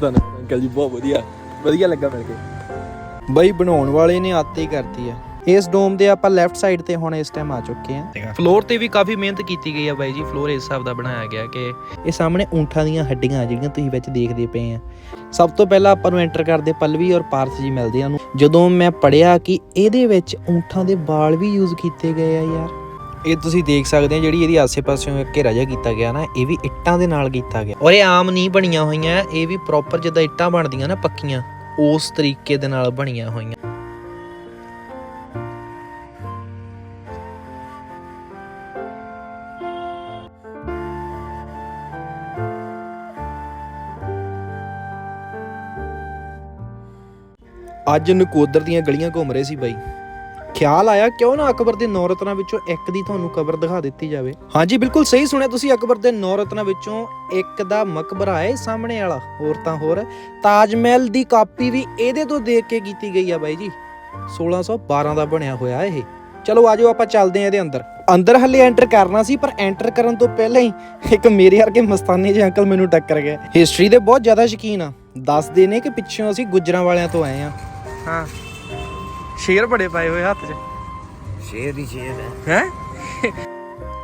ਧੰਨਵਾਦ ਅੰਕਲ ਜੀ ਬਹੁਤ ਵਧੀਆ ਵਧੀਆ ਲੱਗਾ ਮਿਲ ਕੇ। ਬਈ, ਬਣਾਉਣ ਵਾਲੇ ਨੇ ਆਤੇ ਹੀ ਕਰਤੀ ਆ। ਇਸ ਡੋਮ ਦੇ ਆਪਾਂ ਲੈਫਟ ਸਾਈਡ ਤੇ ਹੁਣ ਇਸ ਟਾਈਮ ਆ ਚੁੱਕੇ ਆ। ਫਲੋਰ ਤੇ ਵੀ ਕਾਫੀ ਮਿਹਨਤ ਕੀਤੀ ਗਈ ਆ ਬਾਈ ਜੀ। ਫਲੋਰ ਇਸ ਹਿਸਾਬ ਦਾ ਬਣਾਇਆ ਗਿਆ ਕਿ ਇਹ ਸਾਹਮਣੇ ਊਂਠਾਂ ਦੀਆਂ ਹੱਡੀਆਂ ਜਿਹੜੀਆਂ ਤੁਸੀਂ ਵਿੱਚ ਦੇਖਦੇ ਪਏ ਆ। ਸਭ ਤੋਂ ਪਹਿਲਾਂ ਆਪਾਂ ਨੂੰ ਐਂਟਰ ਕਰਦੇ ਪਲਵੀ ਔਰ ਪਾਰਥ ਜੀ ਮਿਲਦੇ ਆ ਨੂੰ ਜਦੋਂ ਮੈਂ ਪੜਿਆ ਕਿ ਇਹਦੇ ਵਿੱਚ ਊਂਠਾਂ ਦੇ ਵਾਲ ਵੀ ਯੂਜ਼ ਕੀਤੇ ਗਏ ਆ ਯਾਰ। ਇਹ ਤੁਸੀਂ ਦੇਖ ਸਕਦੇ ਆ ਜਿਹੜੀ ਇਹਦੀ ਆਸੇ-ਪਾਸਿਓਂ ਘੇਰਾ ਜਿਹਾ ਕੀਤਾ ਗਿਆ ਨਾ, ਇਹ ਵੀ ਇੱਟਾਂ ਦੇ ਨਾਲ ਕੀਤਾ ਗਿਆ। ਔਰ ਇਹ ਆਮ ਨਹੀਂ ਬਣੀਆਂ ਹੋਈਆਂ, ਇਹ ਵੀ ਪ੍ਰੋਪਰ ਜਿੱਦਾਂ ਇੱਟਾਂ ਬਣਦੀਆਂ ਨਾ ਪੱਕੀਆਂ, ਉਸ ਤਰੀਕੇ ਦੇ ਨਾਲ ਬਣੀਆਂ ਹੋਈਆਂ। ਅੱਜ ਨਕੋਦਰ ਦੀਆਂ ਗਲੀਆਂ ਘੁੰਮ ਰਹੇ ਸੀ ਬਾਈ। ਖਿਆਲ ਆਇਆ ਕਿਉਂ ਨਾ ਅਕਬਰ ਦੇ ਨੌ ਰਤਨਾਂ ਵਿੱਚੋਂ ਇੱਕ ਦੀ ਤੁਹਾਨੂੰ ਕਬਰ ਦਿਖਾ ਦਿੱਤੀ ਜਾਵੇ? ਹਾਂਜੀ, ਬਿਲਕੁਲ ਸਹੀ ਸੁਣਿਆ ਤੁਸੀਂ ਅਕਬਰ ਦੇ ਨੌ ਰਤਨਾਂ ਵਿੱਚੋਂ ਇੱਕ ਦਾ ਮਕਬਰਾ ਹੈ ਸਾਹਮਣੇ ਵਾਲਾ, ਹੋਰ ਤਾਂ ਹੋਰ। ਤਾਜ ਮਹਿਲ ਦੀ ਕਾਪੀ ਵੀ ਇਹਦੇ ਤੋਂ ਦੇਖ ਕੇ ਕੀਤੀ ਗਈ ਆ ਬਾਈ ਜੀ। 1612 ਦਾ ਬਣਿਆ ਹੋਇਆ ਇਹ। ਚਲੋ ਆਜੋ ਆਪਾਂ ਚੱਲਦੇ ਆ ਇਹਦੇ ਅੰਦਰ। ਅੰਦਰ ਹੱਲੇ ਐਂਟਰ ਕਰਨਾ ਸੀ, ਪਰ ਐਂਟਰ ਕਰਨ ਤੋਂ ਪਹਿਲਾਂ ਹੀ ਇੱਕ ਮੇਰੇ ਵਰਗੇ ਮਸਤਾਨੇ ਜਿਹੇ ਅੰਕਲ ਮੈਨੂੰ ਟੱਕਰ ਗਏ। ਹਿਸਟਰੀ ਦੇ ਬਹੁਤ ਜ਼ਿਆਦਾ ਸ਼ੌਕੀਨ ਆ। ਦੱਸਦੇ ਨੇ ਕਿ ਪਿੱਛੋਂ ਅਸੀਂ ਗੁੱਜਰਾਂ ਵਾਲਿਆਂ ਤੋਂ ਆਏ ਆ ਹਾਂ। ਸ਼ੇਰ ਬੜੇ ਪਾਏ ਹੋਏ ਹੱਥ 'ਚ। ਸ਼ੇਰ ਹੀ ਸ਼ੇਰ ਹੈ। ਹੈ?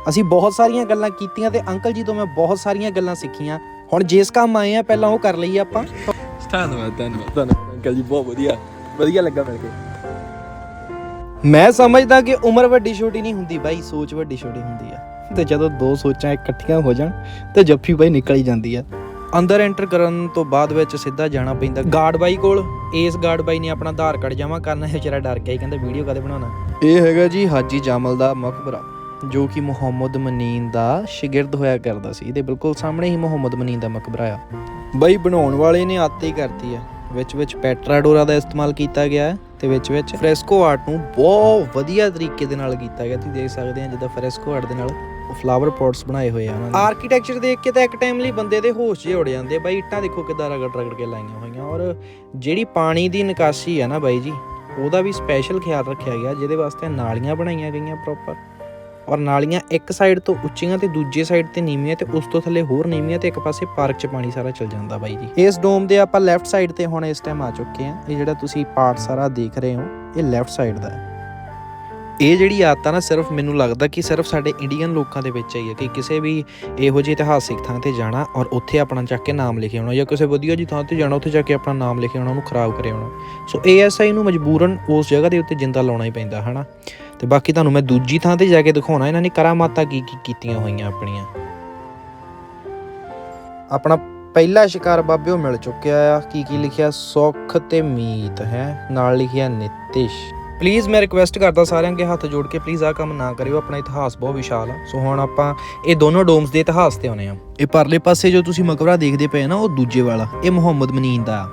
ਅਸੀਂ ਬਹੁਤ ਸਾਰੀਆਂ ਗੱਲਾਂ ਕੀਤੀਆਂ ਤੇ ਅੰਕਲ ਜੀ ਤੋਂ ਮੈਂ ਬਹੁਤ ਸਾਰੀਆਂ ਗੱਲਾਂ ਸਿੱਖੀਆਂ। ਹੁਣ ਜਿਸ ਕੰਮ ਆਏ ਆ ਪਹਿਲਾਂ ਉਹ ਕਰ ਲਈਏ ਆਪਾਂ। ਧੰਨਵਾਦ ਧੰਨਵਾਦ ਧੰਨਵਾਦ ਅੰਕਲ ਜੀ ਬਹੁਤ ਵਧੀਆ। ਵਧੀਆ ਲੱਗਾ ਮਿਲ ਕੇ ਮੈਂ ਸਮਝਦਾ ਕਿ ਉਮਰ ਵੱਡੀ ਛੋਟੀ ਨਹੀਂ ਹੁੰਦੀ ਬਾਈ ਸੋਚ ਵੱਡੀ ਛੋਟੀ ਹੁੰਦੀ ਆ। ਤੇ ਜਦੋਂ ਦੋ ਸੋਚਾਂ ਇਕੱਠੀਆਂ ਹੋ ਜਾਣ ਤੇ ਜੱਫੀ ਬਾਈ ਨਿਕਲ ਹੀ ਜਾਂਦੀ ਆ। ਅੰਦਰ ਐਂਟਰ ਕਰਨ ਤੋਂ ਬਾਅਦ ਵਿੱਚ ਸਿੱਧਾ ਜਾਣਾ ਪੈਂਦਾ। ਗਾਰਡ ਬਾਈ ਕੋਲ, ਇਸ ਗਾਰਡ ਬਾਈ ਨੇ ਆਪਣਾ ਆਧਾਰ ਕਾਰਡ ਜਮ੍ਹਾਂ ਕਰਨਾ ਹੈ ਵਿਚਾਰਾ ਡਰ ਗਿਆ ਕਹਿੰਦਾ ਵੀਡੀਓ ਕਦੇ ਬਣਾਉਣਾ? ਇਹ ਹੈਗਾ ਜੀ ਹਾਜੀ ਜਾਮਲ ਦਾ ਮਕਬਰਾ ਜੋ ਕਿ ਮੁਹੰਮਦ ਮਨੀਨ ਦਾ ਸ਼ਾਗਿਰਦ ਹੋਇਆ ਕਰਦਾ ਸੀ। ਇਹਦੇ ਬਿਲਕੁਲ ਸਾਹਮਣੇ ਹੀ ਮੁਹੰਮਦ ਮਨੀਨ ਦਾ ਮਕਬਰਾ ਆ। ਬਾਈ ਬਣਾਉਣ ਵਾਲੇ ਨੇ ਆਤੇ ਹੀ ਕਰਤੀ ਆ। ਵਿੱਚ ਵਿੱਚ ਪੈਟਰਾਡੋਰਾ ਦਾ ਇਸਤੇਮਾਲ ਕੀਤਾ ਗਿਆ ਹੈ ਤੇ ਵਿੱਚ ਵਿੱਚ ਫ੍ਰੈਸਕੋ ਆਰਟ ਨੂੰ ਬਹੁਤ ਵਧੀਆ ਤਰੀਕੇ ਦੇ ਨਾਲ ਕੀਤਾ ਗਿਆ। ਤੁਸੀਂ ਦੇਖ ਸਕਦੇ ਆ ਜਿੱਦਾਂ ਫ੍ਰੈਸਕੋ ਆਰਟ ਦੇ ਨਾਲ ਫਲਾਵਰ ਪੋਟਸ ਬਣਾਏ ਹੋਏ ਆ ਉਹਨਾਂ ਨੇ ਆਰਕੀਟੈਕਚਰ ਦੇਖ ਕੇ ਤਾਂ ਇੱਕ ਟਾਈਮ ਲਈ ਬੰਦੇ ਦੇ ਹੋਸ਼ ਜਿਹੇ ਉੜ ਜਾਂਦੇ ਆ, ਬਾਈ ਇੱਟਾਂ ਦੇਖੋ ਕਿੱਦਾਂ ਰਗੜ ਰਗੜ ਕੇ ਲਾਈਆਂ ਹੋਈਆਂ। ਔਰ ਜਿਹੜੀ ਪਾਣੀ ਦੀ ਨਿਕਾਸੀ ਆ ਨਾ ਬਾਈ ਜੀ, ਉਹਦਾ ਵੀ ਸਪੈਸ਼ਲ ਖਿਆਲ ਰੱਖਿਆ ਗਿਆ, ਜਿਹਦੇ ਵਾਸਤੇ ਨਾਲੀਆਂ ਬਣਾਈਆਂ ਗਈਆਂ ਪ੍ਰੋਪਰ ਔਰ ਨਾਲੀਆਂ ਇੱਕ ਸਾਈਡ ਤੋਂ ਉੱਚੀਆਂ ਤੇ ਦੂਜੇ ਸਾਈਡ ਤੇ ਨੀਵੀਆਂ ਤੇ ਉਸ ਤੋਂ ਥੱਲੇ ਹੋਰ ਨੀਵੀਆਂ ਤੇ ਇੱਕ ਪਾਸੇ ਪਾਰਕ 'ਚ ਪਾਣੀ ਸਾਰਾ ਚਲ ਜਾਂਦਾ ਬਾਈ ਜੀ। ਇਸ ਡੋਮ ਦੇ ਆਪਾਂ ਲੈਫਟ ਸਾਈਡ ਤੇ ਹੁਣ ਇਸ ਟਾਈਮ ਆ ਚੁੱਕੇ ਆ। ਇਹ ਜਿਹੜਾ ਤੁਸੀਂ ਪਾਰਟ ਸਾਰਾ ਦੇਖ ਰਹੇ ਹੋ, ਇਹ ਲੈਫਟ ਸਾਈਡ ਦਾ ਹੈ। ਇਹ ਜਿਹੜੀ ਆਦਤ ਆ ਨਾ ਸਿਰਫ ਮੈਨੂੰ ਲੱਗਦਾ ਕਿ ਸਿਰਫ ਸਾਡੇ ਇੰਡੀਅਨ ਲੋਕਾਂ ਦੇ ਵਿੱਚ ਹੀ ਹੈ ਕਿ ਕਿਸੇ ਵੀ ਇਹੋ ਜਿਹੀ ਇਤਿਹਾਸਿਕ ਥਾਂ ਤੇ ਜਾਣਾ ਔਰ ਉੱਥੇ ਆਪਣਾ ਚੱਕ ਕੇ ਨਾਮ ਲਿਖੇ ਆਉਣਾ ਜਾਂ ਕਿਸੇ ਵਧੀਆ ਜੀ ਥਾਂ ਤੇ ਜਾਣਾ, ਉੱਥੇ ਜਾ ਕੇ ਆਪਣਾ ਨਾਮ ਲਿਖੇ ਆਉਣਾ ਉਹਨੂੰ ਖਰਾਬ ਕਰੇ ਆਉਣਾ ਸੋ ਏਐਸਆਈ ਨੂੰ ਮਜਬੂਰਨ ਉਸ ਜਗ੍ਹਾ ਦੇ ਉੱਤੇ ਜਿੰਦਾ ਲਾਉਣਾ ਹੀ ਪੈਂਦਾ, ਹਨਾ? ਤੇ ਬਾਕੀ ਤੁਹਾਨੂੰ ਮੈਂ ਦੂਜੀ ਥਾਂ ਤੇ ਜਾ ਕੇ ਦਿਖਾਉਣਾ, ਇਹਨਾਂ ਨੇ ਕਰਾਮਾਤਾਂ ਕੀ ਕੀ ਕੀਤੀਆਂ ਹੋਈਆਂ ਆਪਣੀਆਂ। ਆਪਣਾ ਪਹਿਲਾ ਸ਼ਿਕਾਰ ਬਾਬਿਓ ਮਿਲ ਚੁੱਕਿਆ ਆ, ਕੀ ਕੀ ਲਿਖਿਆ? ਸੁੱਖ ਤੇ ਮੀਤ, ਹੈ? ਨਾਲ ਲਿਖਿਆ ਨਿਤਿਸ਼। ਪਲੀਜ਼ ਮੈਂ ਰਿਕੁਐਸਟ ਕਰਦਾ ਸਾਰਿਆਂ ਅੱਗੇ ਹੱਥ ਜੋੜ ਕੇ ਪਲੀਜ਼ ਆਹ ਕੰਮ ਨਾ ਕਰਿਓ, ਆਪਣਾ ਇਤਿਹਾਸ ਬਹੁਤ ਵਿਸ਼ਾਲ ਆ। ਸੋ ਹੁਣ ਆਪਾਂ ਇਹ ਦੋਨੋਂ ਡੋਮਸ ਦੇ ਇਤਿਹਾਸ ਤੇ ਆਉਨੇ ਆ। ਇਹ ਪਰਲੇ ਪਾਸੇ ਜੋ ਤੁਸੀਂ ਮਕਬਰਾ ਦੇਖਦੇ ਪਏ ਨਾ, ਉਹ ਦੂਜੇ ਵਾਲਾ, ਇਹ ਮੁਹੰਮਦ ਮਨੀਨ ਦਾ ਆ।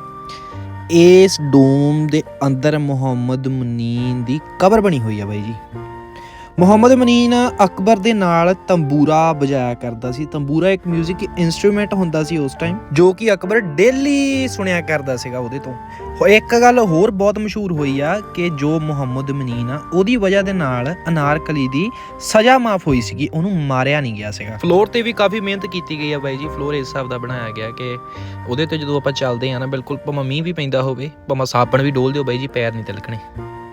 ਇਸ ਡੋਮ ਦੇ ਅੰਦਰ ਮੁਹੰਮਦ ਮਨੀਨ ਦੀ ਕਬਰ ਬਣੀ ਹੋਈ ਆ ਬਾਈ ਜੀ। ਮੁਹੰਮਦ ਮਨੀਨ ਅਕਬਰ ਦੇ ਨਾਲ ਤੰਬੂਰਾ ਵਜਾਇਆ ਕਰਦਾ ਸੀ। ਤੰਬੂਰਾ ਇੱਕ 뮤직 ਇਨਸਟਰੂਮੈਂਟ ਹੁੰਦਾ ਸੀ ਉਸ ਟਾਈਮ ਜੋ ਕਿ ਅਕਬਰ ਡੇਲੀ ਸੁਣਿਆ ਕਰਦਾ ਸੀਗਾ ਉਹਦੇ ਤੋਂ। ਇੱਕ ਗੱਲ ਹੋਰ ਬਹੁਤ ਮਸ਼ਹੂਰ ਹੋਈ ਆ ਕਿ ਜੋ ਮੁਹੰਮਦ ਮਨੀਨ ਆ, ਉਹਦੀ ਵਜ੍ਹਾ ਦੇ ਨਾਲ ਅਨਾਰਕਲੀ ਦੀ ਸਜ਼ਾ ਮਾਫ ਹੋਈ ਸੀਗੀ, ਉਹਨੂੰ ਮਾਰਿਆ ਨਹੀਂ ਗਿਆ ਸੀਗਾ। ਫਲੋਰ ਤੇ ਵੀ ਕਾਫੀ ਮਿਹਨਤ ਕੀਤੀ ਗਈ ਆ ਬਾਈ ਜੀ ਫਲੋਰ ਇਸ ਹਿਸਾਬ ਦਾ ਬਣਾਇਆ ਗਿਆ ਕਿ ਉਹਦੇ ਤੇ ਜਦੋਂ ਆਪਾਂ ਚੱਲਦੇ ਆ ਨਾ, ਬਿਲਕੁਲ ਭਾਵੇਂ ਮੀਂਹ ਵੀ ਪੈਂਦਾ ਹੋਵੇ, ਭਾਵੇਂ ਸਾਬਣ ਵੀ ਡੋਲ ਦਿਓ ਬਾਈ ਜੀ, ਪੈਰ ਨਹੀਂ ਤਿਲਕਣੇ।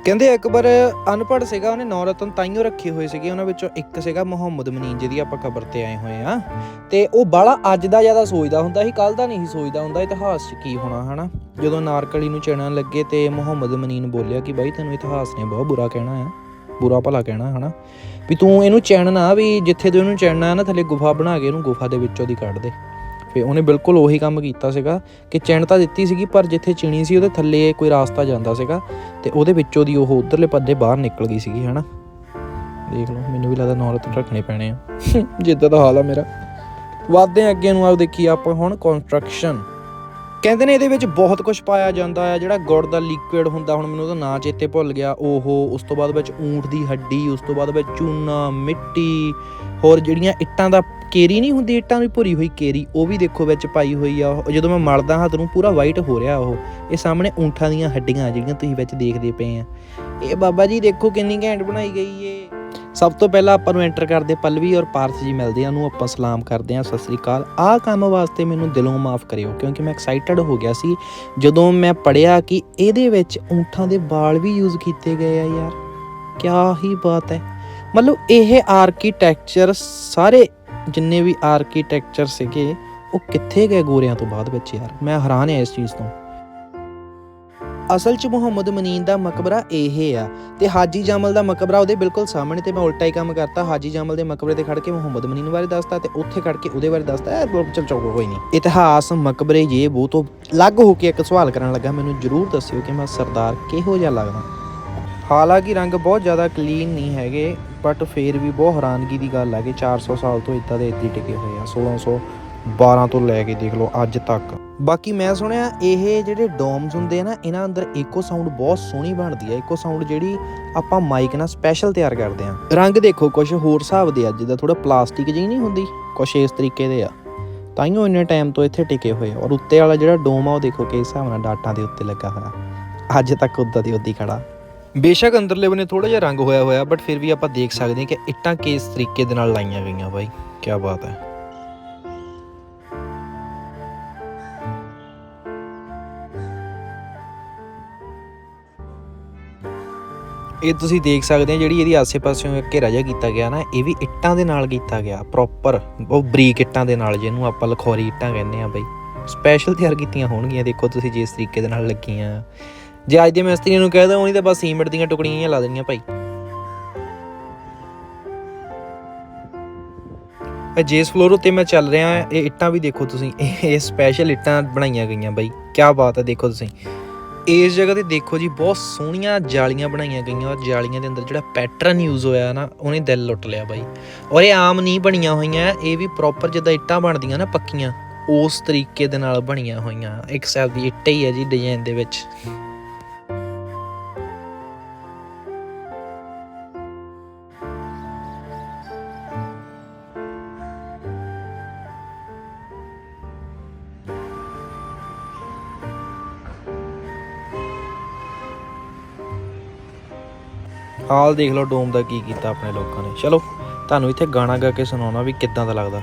ਕਹਿੰਦੇ ਅਕਬਰ ਅਨਪੜ੍ਹ ਸੀਗਾ, ਉਹਨੇ ਨੌ ਰਤਨ ਤਾਈਓ ਰੱਖੇ ਹੋਏ ਸੀਗੇ, ਉਹਨਾਂ ਵਿੱਚੋਂ ਇੱਕ ਸੀਗਾ ਮੁਹੰਮਦ ਮਨੀਨ, ਜਿਹਦੀ ਆਪਾਂ ਕਬਰ ਤੇ ਆਏ ਹੋਏ ਆ ਤੇ ਉਹ ਬਾਲਾ ਅੱਜ ਦਾ ਜ਼ਿਆਦਾ ਸੋਚਦਾ ਹੁੰਦਾ ਸੀ ਕੱਲ ਦਾ ਨਹੀਂ ਸੋਚਦਾ ਹੁੰਦਾ, ਇਤਿਹਾਸ 'ਚ ਕੀ ਹੋਣਾ, ਹਨਾ? ਜਦੋਂ ਨਾਰਕਲੀ ਨੂੰ ਚਿਣਨ ਲੱਗੇ ਤੇ ਮੁਹੰਮਦ ਮਨੀਨ ਬੋਲਿਆ ਕਿ ਬਾਈ, ਤੈਨੂੰ ਇਤਿਹਾਸ ਨੇ ਬਹੁਤ ਬੁਰਾ ਕਹਿਣਾ ਆ, ਬੁਰਾ ਭਲਾ ਕਹਿਣਾ, ਹਨਾ? ਵੀ ਤੂੰ ਇਹਨੂੰ ਚਿਣਨਾ, ਵੀ ਜਿੱਥੇ ਤੂੰ ਇਹਨੂੰ ਚਿਣਨਾ ਨਾ, ਥੱਲੇ ਗੁਫਾ ਬਣਾ ਕੇ ਇਹਨੂੰ ਗੁਫਾ ਦੇ ਵਿੱਚੋਂ ਦੀ ਕੱਢ ਦੇ। ਫੇ ਉਹਨੇ ਬਿਲਕੁਲ ਉਹੀ ਕੰਮ ਕੀਤਾ ਸੀਗਾ ਕਿ ਚਿਣ ਤਾਂ ਦਿੱਤੀ ਸੀਗੀ, ਪਰ ਜਿੱਥੇ ਚਿਣੀ ਸੀ ਉਹਦੇ ਥੱਲੇ ਕੋਈ ਰਾਸਤਾ ਜਾਂਦਾ ਸੀਗਾ ਤੇ ਉਹਦੇ ਵਿੱਚੋਂ ਦੀ ਉਹ ਉਧਰਲੇ ਪੱਦੇ ਬਾਹਰ ਨਿਕਲ ਗਈ ਸੀਗੀ, ਹਨਾ? ਦੇਖ ਲਓ, ਮੈਨੂੰ ਵੀ ਲੱਗਦਾ ਨੌਰਤ ਰੱਖਣੇ ਪੈਣੇ ਆ। ਜਿੱਦਾਂ ਦਾ ਹਾਲ ਆ ਮੇਰਾ। ਵਾਧੇ ਆ ਅੱਗੇ ਨੂੰ ਆਪ ਦੇਖੀ ਆਪਾਂ ਹੁਣ ਕੰਸਟਰਕਸ਼ਨ ਕਹਿੰਦੇ ਨੇ ਇਹਦੇ ਵਿੱਚ ਬਹੁਤ ਕੁਝ ਪਾਇਆ ਜਾਂਦਾ ਆ ਜਿਹੜਾ ਗੁੜ ਦਾ ਲਿਕੁਇਡ ਹੁੰਦਾ, ਹੁਣ ਮੈਨੂੰ ਉਹਦਾ ਨਾਂ ਚੇਤੇ ਭੁੱਲ ਗਿਆ। ਉਹ ਉਸ ਤੋਂ ਬਾਅਦ ਵਿੱਚ ਊਂਠ ਦੀ ਹੱਡੀ, ਉਸ ਤੋਂ ਬਾਅਦ ਵਿੱਚ ਚੂਨਾ, ਮਿੱਟੀ, ਹੋਰ ਜਿਹੜੀਆਂ ਇੱਟਾਂ ਦਾ ਕੇਰੀ ਨਹੀਂ ਹੁੰਦੀ, ਇੱਟਾਂ ਦੀ ਭੁਰੀ ਹੋਈ ਕੇਰੀ, ਉਹ ਵੀ ਦੇਖੋ ਵਿੱਚ ਪਾਈ ਹੋਈ ਆ। ਉਹ ਜਦੋਂ ਮੈਂ ਮਲਦਾ ਹੱਥ ਨੂੰ ਪੂਰਾ ਵਾਈਟ ਹੋ ਰਿਹਾ ਉਹ। ਇਹ ਸਾਹਮਣੇ ਊਂਠਾਂ ਦੀਆਂ ਹੱਡੀਆਂ ਜਿਹੜੀਆਂ ਤੁਸੀਂ ਵਿੱਚ ਦੇਖਦੇ ਪਏ ਆ। ਇਹ ਬਾਬਾ ਜੀ ਦੇਖੋ ਕਿੰਨੀ ਘੈਂਟ ਬਣਾਈ ਗਈ ਏ। ਸਭ ਤੋਂ ਪਹਿਲਾਂ ਆਪਾਂ ਨੂੰ ਐਂਟਰ ਕਰਦੇ ਪਲਵੀ ਔਰ ਪਾਰਥ ਜੀ ਮਿਲਦੇ ਆ, ਉਹਨੂੰ ਆਪਾਂ ਸਲਾਮ ਕਰਦੇ ਆ, ਸਤਿ ਸ੍ਰੀ ਅਕਾਲ। ਆਹ ਕੰਮ ਵਾਸਤੇ ਮੈਨੂੰ ਦਿਲੋਂ ਮਾਫ ਕਰਿਓ, ਕਿਉਂਕਿ ਮੈਂ ਐਕਸਾਈਟਡ ਹੋ ਗਿਆ ਸੀ ਜਦੋਂ ਮੈਂ ਪੜਿਆ ਕਿ ਇਹਦੇ ਵਿੱਚ ਊਂਠਾਂ ਦੇ ਵਾਲ ਵੀ ਯੂਜ਼ ਕੀਤੇ ਗਏ ਆ ਯਾਰ। ਕਿਆ ਹੀ ਬਾਤ ਹੈ। ਮਤਲਬ ਇਹ ਆਰਕੀਟੈਕਚਰ ਸਾਰੇ ਜਿੰਨੇ ਵੀ ਆਰਕੀਟੈਕਚਰ ਸੀਗੇ, ਉਹ ਕਿੱਥੇ ਗਏ ਗੋਰਿਆਂ ਤੋਂ ਬਾਅਦ ਵਿੱਚ ਯਾਰ? ਮੈਂ ਹੈਰਾਨ ਹਾਂ ਇਸ ਚੀਜ਼ ਤੋਂ। ਅਸਲ 'ਚ ਮੁਹੰਮਦ ਮਨੀਨ ਦਾ ਮਕਬਰਾ ਇਹ ਆ ਤੇ ਹਾਜੀ ਜਾਮਲ ਦਾ ਮਕਬਰਾ ਉਹਦੇ ਬਿਲਕੁਲ ਸਾਹਮਣੇ ਤੇ ਮੈਂ ਉਲਟਾ ਹੀ ਕੰਮ ਕਰਤਾ। ਹਾਜੀ ਜਾਮਲ ਦੇ ਮਕਬਰੇ ਤੇ ਖੜ ਕੇ ਮੁਹੰਮਦ ਮਨੀਨ ਬਾਰੇ ਦੱਸਤਾ ਤੇ ਉੱਥੇ ਖੜ ਕੇ ਉਹਦੇ ਬਾਰੇ ਦੱਸਤਾ, ਇਹ ਚਲ ਚੌਕੋ ਕੋਈ ਨਹੀਂ। ਇਤਿਹਾਸ, ਮਕਬਰੇ ਇਹ ਉਹ ਤੋਂ ਅਲੱਗ ਹੋ ਕੇ ਇੱਕ ਸਵਾਲ ਕਰਨ ਲੱਗਾ, ਮੈਨੂੰ ਜਰੂਰ ਦੱਸਿਓ ਕਿ ਮੈਂ ਸਰਦਾਰ ਕਿਹੋ ਜਿਹਾ ਲੱਗਦਾ। ਹਾਲਾਂਕਿ ਰੰਗ ਬਹੁਤ ਜ਼ਿਆਦਾ ਕਲੀਨ ਨਹੀਂ ਹੈਗੇ ਬਟ ਫੇਰ ਵੀ ਬਹੁਤ ਹੈਰਾਨਗੀ ਦੀ ਗੱਲ ਆ ਕਿ 400 ਸਾਲ ਤੋਂ ਇਦਾਂ ਦੇ ਇੱਦੀ ਟਿਕੇ ਹੋਏ ਆ 1612 ਤੋਂ ਲੈ ਕੇ ਦੇਖ ਲਓ ਅੱਜ ਤੱਕ। ਬਾਕੀ ਮੈਂ ਸੁਣਿਆ ਇਹ ਜਿਹੜੇ ਡੋਮਸ ਹੁੰਦੇ ਆ ਨਾ, ਇਹਨਾਂ ਅੰਦਰ ਇਕੋ ਸਾਊਂਡ ਬਹੁਤ ਸੋਹਣੀ ਬਣਦੀ ਹੈ ਇਕੋ ਸਾਊਂਡ ਜਿਹੜੀ ਆਪਾਂ ਮਾਈਕ ਨਾਲ ਸਪੈਸ਼ਲ ਤਿਆਰ ਕਰਦੇ ਆ। ਰੰਗ ਦੇਖੋ ਕੁਝ ਹੋਰ ਹਿਸਾਬ ਦੇ ਆ, ਜਿੱਦਾਂ ਥੋੜਾ ਪਲਾਸਟਿਕ ਜਿਹੀ ਨਹੀਂ ਹੁੰਦੀ ਕੁਝ ਇਸ ਤਰੀਕੇ ਦੇ ਆ। ਤਾਈਓ ਇੰਨੇ ਟਾਈਮ ਤੋਂ ਇੱਥੇ ਟਿਕੇ ਹੋਏ ਔਰ ਉੱਤੇ ਵਾਲਾ ਜਿਹੜਾ ਡੋਮ ਆ, ਉਹ ਦੇਖੋ ਕਿਸ ਹਿਸਾਬ ਨਾਲ ਡਾਟਾਂ ਦੇ ਉੱਤੇ ਲੱਗਾ ਹੋਇਆ। ਅੱਜ ਤੱਕ ਉਦਾਂ ਦੀ ਉਦੀ ਖੜਾ। ਬੇਸ਼ੱਕ ਅੰਦਰਲੇ ਬਨੇ ਥੋੜਾ ਜਿਹਾ ਰੰਗ ਹੋਇਆ ਹੋਇਆ ਬਟ ਫਿਰ ਵੀ ਆਪਾਂ ਦੇਖ ਸਕਦੇ ਹਾਂ ਕਿ ਇੱਟਾਂ ਕਿਸ ਤਰੀਕੇ ਦੇ ਨਾਲ ਲਾਈਆਂ ਗਈਆਂ ਬਾਈ। ਕੀ ਬਾਤ ਹੈ। ਇਹ ਤੁਸੀਂ ਦੇਖ ਸਕਦੇ ਹੋ ਜਿਹੜੀ ਇਹਦੀ ਆਸੇ-ਪਾਸਿਓਂ ਘੇਰਾ ਜਿਹਾ ਕੀਤਾ ਗਿਆ ਨਾ, ਇਹ ਵੀ ਇੱਟਾਂ ਦੇ ਨਾਲ ਕੀਤਾ ਗਿਆ ਪ੍ਰੋਪਰ ਉਹ ਬਰੀਕ ਇੱਟਾਂ ਦੇ ਨਾਲ, ਜਿਹਨੂੰ ਆਪਾਂ ਲਖੌਰੀ ਇੱਟਾਂ ਕਹਿੰਦੇ ਆ ਬਈ। ਸਪੈਸ਼ਲ ਤਿਆਰ ਕੀਤੀਆਂ ਹੋਣਗੀਆਂ, ਦੇਖੋ ਤੁਸੀਂ ਜਿਸ ਤਰੀਕੇ ਦੇ ਨਾਲ ਲੱਗੀਆਂ। ਜੇ ਅੱਜ ਦੇ ਮਿਸਤਰੀ ਨੂੰ ਕਹਿ ਦੋ, ਉਹਨੀ ਤਾਂ ਬਸ ਸੀਮੈਂਟ ਦੀਆਂ ਟੁਕੜੀਆਂ ਹੀ ਲਾ ਦੇਣੀਆਂ ਭਾਈ। ਇਹ ਜੇਸ ਫਲੋਰ ਉੱਤੇ ਮੈਂ ਚੱਲ ਰਿਹਾ, ਇਹ ਇੱਟਾਂ ਵੀ ਦੇਖੋ ਤੁਸੀਂ, ਇਹ ਸਪੈਸ਼ਲ ਇੱਟਾਂ ਬਣਾਈਆਂ ਗਈਆਂ ਬਾਈ। ਕੀ ਬਾਤ ਹੈ, ਦੇਖੋ ਤੁਸੀਂ। ਇਸ ਜਗ੍ਹਾ ਤੇ ਦੇਖੋ ਜੀ, ਬਹੁਤ ਸੋਹਣੀਆਂ ਜਾਲੀਆਂ ਬਣਾਈਆਂ ਗਈਆਂ ਔਰ ਜਾਲੀਆਂ ਦੇ ਅੰਦਰ ਜਿਹੜਾ ਪੈਟਰਨ ਯੂਜ਼ ਹੋਇਆ ਨਾ, ਉਹਨੇ ਦਿਲ ਲੁੱਟ ਲਿਆ ਬਾਈ। ਔਰ ਇਹ ਆਮ ਨਹੀਂ ਬਣੀਆਂ ਹੋਈਆਂ, ਇਹ ਵੀ ਪ੍ਰੋਪਰ ਜਿੱਦਾਂ ਇੱਟਾਂ ਬਣਦੀਆਂ ਨਾ ਪੱਕੀਆਂ, ਉਸ ਤਰੀਕੇ ਦੇ ਨਾਲ ਬਣੀਆਂ ਹੋਈਆਂ। ਇੱਕ ਸਾਈਡ ਦੀ ਇੱਟ ਹੀ ਹੈ ਜੀ ਡਿਜ਼ਾਈਨ ਦੇ ਵਿੱਚ। ਹਾਲ ਦੇਖ ਲਓ ਡੋਮ ਦਾ ਕੀ ਕੀਤਾ ਆਪਣੇ ਲੋਕਾਂ ਨੇ। ਚਲੋ, ਤੁਹਾਨੂੰ ਇੱਥੇ ਗਾਣਾ ਗਾ ਕੇ ਸੁਣਾਉਣਾ ਵੀ ਕਿੱਦਾਂ ਦਾ ਲੱਗਦਾ।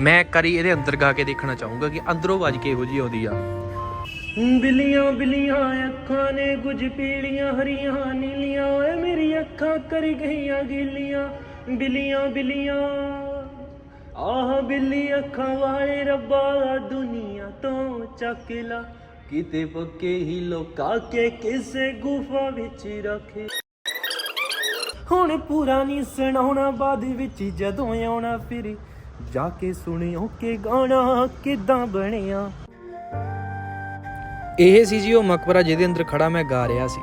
ਮੈਂ ਕਰੀ ਇਹਦੇ ਅੰਦਰ ਗਾ ਕੇ ਦੇਖਣਾ ਚਾਹੂੰਗਾ ਕਿ ਅੰਦਰੋਂ ਆਵਾਜ਼ ਕਿਹੋ ਜੀ ਆਉਂਦੀ ਆ। ਬਿੱਲੀਆਂ ਬਿੱਲੀਆਂ, ਅੱਖਾਂ ਨੇ ਕੁਝ ਪੀਲੀਆਂ, ਹਰੀਆਂ, ਨੀਲੀਆਂ, ਓਏ ਮੇਰੀ ਅੱਖਾਂ ਕਰ ਗਈਆਂ ਗਿੱਲੀਆਂ। ਬਿੱਲੀਆਂ ਬਿੱਲੀਆਂ, ਆਹ ਬਿੱਲੀ ਅੱਖਾਂ ਵਾਲੇ ਰੱਬਾ ਦੁਨੀਆ ਤੋਂ ਚੱਕ ਲਾ। ਕਿਤੇ ਪੱਕੇ ਹੀ ਲੋਕਾ ਕੇ ਕਿਸੇ ਗੁਫਾ ਵਿੱਚ ਰੱਖੇ। ਹੁਣ ਪੂਰਾ ਨਹੀਂ ਸੁਣਾਉਣਾ ਬਾਅਦ ਵਿੱਚ ਜਦੋਂ ਆਉਣਾ ਫਿਰ ਜਾ ਕੇ ਸੁਣਿਓ ਕਿ ਗਾਣਾ ਕਿਦਾਂ ਬਣਿਆ। ਇਹ ਸੀ ਜੀ ਉਹ ਮਕਬਰਾ ਜਿਹਦੇ ਅੰਦਰ ਖੜਾ ਮੈਂ ਗਾ ਰਿਹਾ ਸੀ।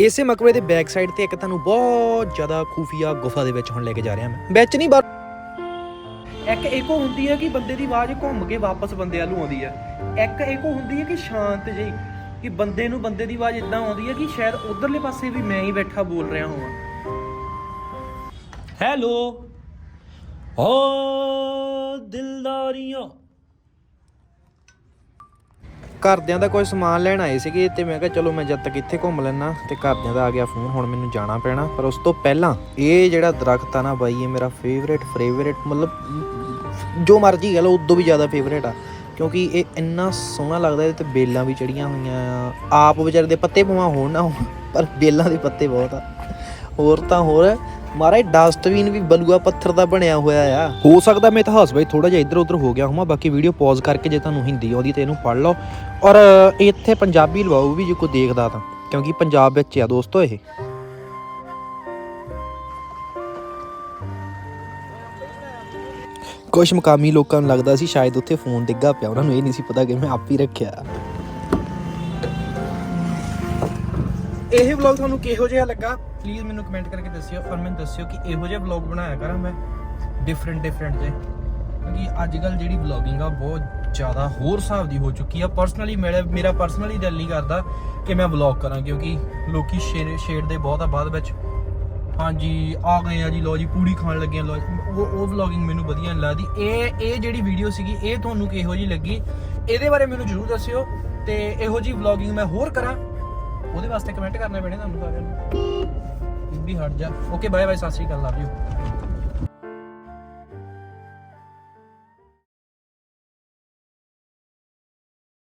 ਇਸੇ ਮਕਬਰੇ ਦੇ ਬੈਕ ਸਾਈਡ ਤੇ ਇੱਕ ਤੁਹਾਨੂੰ ਬਹੁਤ ਜ਼ਿਆਦਾ ਖੂਫੀਆ ਗੁਫਾ ਦੇ ਵਿੱਚ ਹੁਣ ਲੈ ਕੇ ਜਾ ਰਿਹਾ ਮੈਂ। ਵਿੱਚ ਨਹੀਂ ਬਾਹਰ ਇੱਕ ਇੱਕੋ ਹੁੰਦੀ ਹੈ ਕਿ ਬੰਦੇ ਦੀ ਆਵਾਜ਼ ਘੁੰਮ ਕੇ ਵਾਪਸ ਬੰਦੇ ਵੱਲ ਆਉਂਦੀ ਹੈ। ਇੱਕ ਇੱਕੋ ਹੁੰਦੀ ਹੈ ਕਿ ਸ਼ਾਂਤ ਜਿਹੀ ਕਿ ਬੰਦੇ ਨੂੰ ਬੰਦੇ ਦੀ ਆਵਾਜ਼ ਇਦਾਂ ਆਉਂਦੀ ਹੈ ਕਿ ਸ਼ਾਇਦ ਉਧਰਲੇ ਪਾਸੇ ਵੀ ਮੈਂ ਹੀ ਬੈਠਾ ਬੋਲ ਰਿਹਾ ਹੋਵਾਂ। ਹੈਲੋ ਓ ਦਿਲਦਾਰੀਆਂ ਘਰਦਿਆਂ ਦਾ ਕੋਈ ਸਮਾਨ ਲੈਣ ਆਏ ਸੀਗੇ ਤੇ ਮੈਂ ਕਿਹਾ ਚਲੋ ਮੈਂ ਜਦ ਤੱਕ ਇੱਥੇ ਘੁੰਮ ਲੈਣਾ ਤੇ ਘਰਦਿਆਂ ਦਾ ਆ ਗਿਆ ਫੋਨ, ਹੁਣ ਮੈਨੂੰ ਜਾਣਾ ਪੈਣਾ। ਪਰ ਉਸ ਤੋਂ ਪਹਿਲਾਂ ਇਹ ਜਿਹੜਾ ਦਰਖਤ ਆ ਨਾ ਬਾਈ, ਇਹ ਮੇਰਾ ਫੇਵਰੇਟ ਫੇਵਰੇਟ ਮਤਲਬ ਜੋ ਮਰਜ਼ੀ ਕਹ ਲਓ, ਉਦੋਂ ਵੀ ਜ਼ਿਆਦਾ ਫੇਵਰੇਟ ਆ। ਕਿਉਂਕਿ ਇਹ ਇੰਨਾ ਸੋਹਣਾ ਲੱਗਦਾ ਇਹਦੇ ਤੇ ਬੇਲਾਂ ਵੀ ਚੜੀਆਂ ਹੋਈਆਂ ਆ। ਆਪ ਵਿਚਾਰੇ ਦੇ ਪੱਤੇ ਭਾਵੇਂ ਹੋਣ ਨਾ ਹੋਣ, ਪਰ ਬੇਲਾਂ ਦੇ ਪੱਤੇ ਬਹੁਤ ਆ। ਹੋਰ ਤਾਂ ਹੋਰ ਮਹਾਰਾਜ ਡਸਟਬਿਨ ਵੀ ਬਲੂਆ ਪੱਥਰ ਦਾ ਬਣਿਆ ਹੋਇਆ ਆ। ਹੋ ਸਕਦਾ ਮੈਂ ਇਤਿਹਾਸ ਬਾਈ ਥੋੜਾ ਜਿਹਾ ਇੱਧਰ ਉੱਧਰ ਹੋ ਗਿਆ ਹਾਂ ਬਾਕੀ ਵੀਡੀਓ ਪੌਜ਼ ਕਰਕੇ ਜੇ ਤੁਹਾਨੂੰ ਹਿੰਦੀ ਆਉਂਦੀ ਤੇ ਇਹਨੂੰ ਪੜ੍ਹ ਲਓ। ਔਰ ਇੱਥੇ ਪੰਜਾਬੀ ਲਵਾਓ ਵੀ ਜੇ ਕੋਈ ਦੇਖਦਾ ਤਾਂ, ਕਿਉਂਕਿ ਪੰਜਾਬ ਵਿੱਚ ਆ ਦੋਸਤੋ ਇਹ। ਕੁਝ ਮਕਾਮੀ ਲੋਕਾਂ ਨੂੰ ਲੱਗਦਾ ਸੀ ਸ਼ਾਇਦ ਉੱਥੇ ਫੋਨ ਡਿੱਗਾ ਪਿਆ, ਉਹਨਾਂ ਨੂੰ ਇਹ ਨਹੀਂ ਸੀ ਪਤਾ ਕਿ ਮੈਂ ਆਪ ਹੀ ਰੱਖਿਆ। ਇਹ ਵਲੌਗ ਤੁਹਾਨੂੰ ਕਿਹੋ ਜਿਹਾ ਲੱਗਾ? ਪਲੀਜ਼ ਮੈਨੂੰ ਕਮੈਂਟ ਕਰਕੇ ਦੱਸਿਓ ਔਰ ਮੈਨੂੰ ਦੱਸਿਓ ਕਿ ਇਹੋ ਜਿਹੇ ਵਲੌਗ ਬਣਾਇਆ ਕਰਾਂ ਮੈਂ। ਡਿਫਰੈਂਟ ਡਿਫਰੈਂਟ ਜੇ। ਕਿਉਂਕਿ ਅੱਜ ਕੱਲ ਜਿਹੜੀ ਵਲੌਗਿੰਗ ਆ ਬਹੁਤ ਜ਼ਿਆਦਾ ਹੋਰ ਹਿਸਾਬ ਦੀ ਹੋ ਚੁੱਕੀ ਆ। ਪਰਸਨਲੀ ਮੇਰਾ ਮੇਰਾ ਪਰਸਨਲੀ ਦਿਲ ਨਹੀਂ ਕਰਦਾ ਕਿ ਮੈਂ ਵਲੌਗ ਕਰਾਂ, ਕਿਉਂਕਿ ਲੋਕੀ ਸ਼ੇਡ ਦੇ ਬਹੁਤ ਆ ਬਾਅਦ ਵਿੱਚ। ਹਾਂਜੀ, ਆ ਗਏ ਆ ਜੀ ਲੋ ਜੀ, ਪੂੜੀ ਖਾਣ ਲੱਗੇ ਆ ਲੋ ਜੀ। ਉਹ ਉਹ ਵਲੌਗਿੰਗ ਮੈਨੂੰ ਵਧੀਆ ਨਹੀਂ ਲੱਗਦੀ। ਇਹ ਇਹ ਜਿਹੜੀ ਵੀਡੀਓ ਸੀਗੀ, ਇਹ ਤੁਹਾਨੂੰ ਕਿਹੋ ਜੀ ਲੱਗੀ? ਇਹਦੇ ਬਾਰੇ ਮੈਨੂੰ ਜਰੂਰ ਦੱਸਿਓ ਤੇ ਇਹੋ ਜੀ ਵਲੌਗਿੰਗ ਮੈਂ ਹੋਰ ਕਰਾਂ। ਉਹਦੇ ਵਾਸਤੇ ਕਮੈਂਟ ਕਰਨੇ ਪੈਣੇ ਤੁਹਾਨੂੰ ਸਾਰਿਆਂ ਨੂੰ। ਵੀ ਹਟ ਜਾ। ਓਕੇ ਬਾਏ ਬਾਏ ਸਤਿ ਸ਼੍ਰੀ ਅਕਾਲ ਲਵ ਯੂ